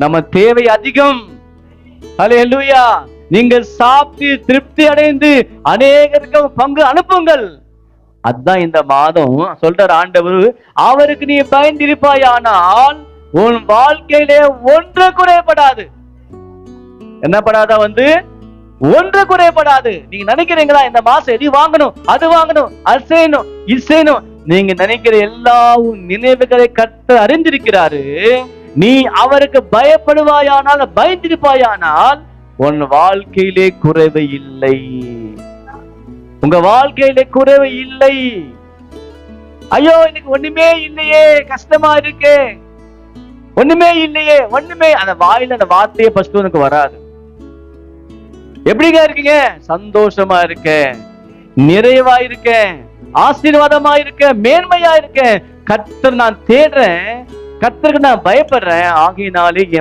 நம்ம தேவை அதிகம். அலையலூயா நீங்கள் சாப்பிட்டு திருப்தி அடைந்து அநேகருக்கு பங்கு அனுப்புங்கள். அதான் இந்த மாதம் சொல்றார் ஆண்டவர் அவருக்கு நீ பயந்திருப்பாயானால் உன் வாழ்க்கையிலே ஒன்று குறைபடாது. என்ன படாதா வந்து? ஒன்று குறைபடாது. நீங்க நினைக்கிறீங்களா? இந்த மாசம் எது வாங்கணும் அது வாங்கணும் அது செய்யணும் இது செய்யணும். நீங்க நினைக்கிற எல்லா நினைவுகளை கற்று அறிந்திருக்கிறாரு. நீ அவருக்கு பயப்படுவாயானால் பயந்திருப்பாயானால் உன் வாழ்க்கையிலே குறைவு இல்லை. உங்க வாழ்க்கையிலே குறைவு இல்லை. ஐயோ எனக்கு ஒண்ணுமே இல்லையே கஷ்டமா இருக்கே. ஒண்ணுமே இல்லையே ஒண்ணுமே. அந்த வாயில அந்த வார்த்தையே ஃபர்ஸ்ட் உனக்கு வராது. எப்படிங்க இருக்கீங்க? சந்தோஷமா இருக்கேன் நிறைவா இருக்கேன் ஆசீர்வாதமா இருக்கேன் மேன்மையா இருக்கேன் கர்த்தர் நான் தேடுறேன் கர்த்தருக்கு நான் பயப்படுறேன். ஆகையினாலே என்